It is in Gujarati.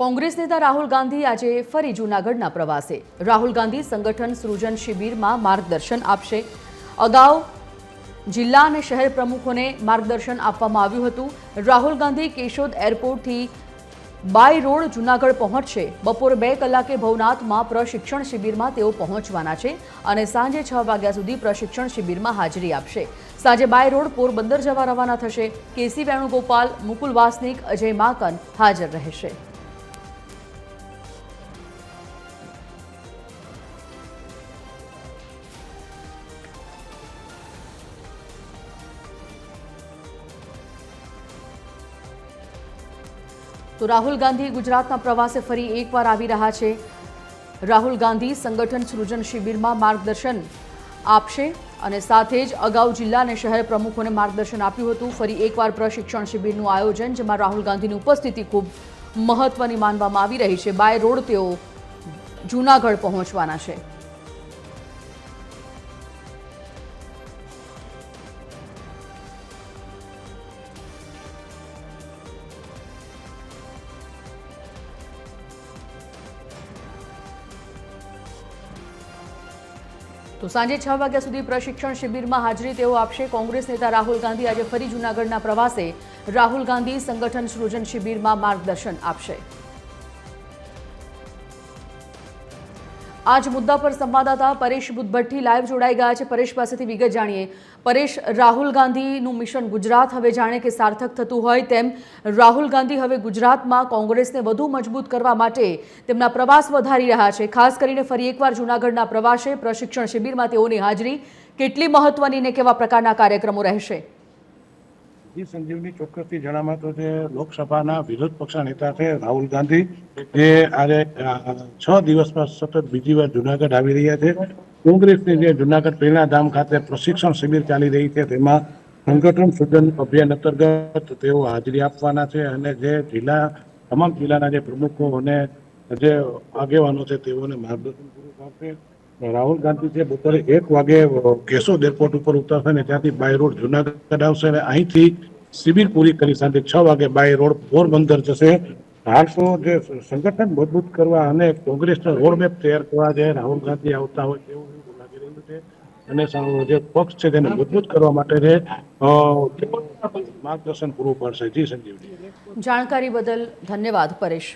કોંગ્રેસ નેતા રાહુલ ગાંધી આજે ફરી જૂનાગઢના પ્રવાસે. રાહુલ ગાંધી સંગઠન સૃજન શિબિરમાં માર્ગદર્શન આપશે. અગાઉ જિલ્લા અને શહેર પ્રમુખોને માર્ગદર્શન આપવામાં આવ્યું હતું. રાહુલ ગાંધી કેશોદ એરપોર્ટથી બાય રોડ જૂનાગઢ પહોંચશે. બપોર બે કલાકે ભવનાથમાં પ્રશિક્ષણ શિબિરમાં તેઓ પહોંચવાના છે અને સાંજે છ વાગ્યા સુધી પ્રશિક્ષણ શિબિરમાં હાજરી આપશે. સાંજે બાય રોડ પોરબંદર જવા રવાના થશે. કેસી વેણુગોપાલ, મુકુલ વાસનિક, અજય માકન હાજર રહેશે. તો રાહુલ ગાંધી ગુજરાતના પ્રવાસે ફરી એકવાર આવી રહ્યા છે. રાહુલ ગાંધી સંગઠન સૃજન શિબિરમાં માર્ગદર્શન આપશે અને સાથે જ અગાઉ જિલ્લા અને શહેર પ્રમુખોને માર્ગદર્શન આપ્યું હતું. ફરી એકવાર પ્રશિક્ષણ શિબિરનું આયોજન, જેમાં રાહુલ ગાંધીની ઉપસ્થિતિ ખૂબ મહત્વની માનવામાં આવી રહી છે. બાય રોડ તેઓ જૂનાગઢ પહોંચવાના છે. તો સાંજે છ વાગ્યા સુધી પ્રશિક્ષણ શિબિરમાં હાજરી તેઓ આપશે. કોંગ્રેસ નેતા રાહુલ ગાંધી આજે ફરી જૂનાગઢના પ્રવાસે. રાહુલ ગાંધી સંગઠન સૃજન શિબિરમાં માર્ગદર્શન આપશે. આજ મુદ્દા પર સંવાદદાતા પરેશ બુદ્ધભટ્ટી લાઈવ જોડાઈ ગયા છે. પરેશ પાસેથી વિગત જાણીએ. પરેશ, રાહુલ ગાંધીનું મિશન ગુજરાત હવે જાણે કે સાર્થક થતું હોય તેમ રાહુલ ગાંધી હવે ગુજરાતમાં કોંગ્રેસને વધુ મજબૂત કરવા માટે તેમના પ્રવાસ વધારી રહ્યા છે. ખાસ કરીને ફરી એકવાર જૂનાગઢના પ્રવાસે પ્રશિક્ષણ શિબિરમાં તેઓની હાજરી કેટલી મહત્વની ને કેવા પ્રકારના કાર્યક્રમો રહેશે? જી સંજીવની ચોક્કસથી જણાવવા તો જે લોકસભાના વિરોધ પક્ષના નેતા છે રાહુલ ગાંધી, જે આજે છ દિવસમાં સતત બીજી વાર જુનાગઢ આવી રહ્યા છે. કોંગ્રેસની જે જુનાગઢ પ્રેરણા ધામ ખાતે પ્રશિક્ષણ શિબિર ચાલી રહી છે, તેમાં સંગઠન સૂચન અભિયાન અંતર્ગત તેઓ હાજરી આપવાના છે અને જે જિલ્લા, તમામ જિલ્લાના જે પ્રમુખો અને જે આગેવાનો છે, તેઓને માર્ગદર્શન પૂરું પાડશે રાહુલ ગાંધી છે બપોરે એક વાગે કેશોદ એરપોર્ટ ઉપર ઉતરશે ને ત્યાંથી બાય રોડ જુનાગઢ આવશે અને અહીંથી શિબિર પૂરી કરી સાંજે છ વાગે બાય રોડ પોરબંદર જશે. હાલ જે સંગઠન મજબૂત કરવા અને કોંગ્રેસનો રોડમેપ તૈયાર કરવા જે રાહુલ ગાંધી આવતા હોય તેવું લાગી રહ્યું છે. અને જે પક્ષ છે તેને મજબૂત કરવા માટે જે માર્ગદર્શન પૂરું પડશે. જી સંજીવજી. જાણકારી બદલ ધન્યવાદ, પરેશ.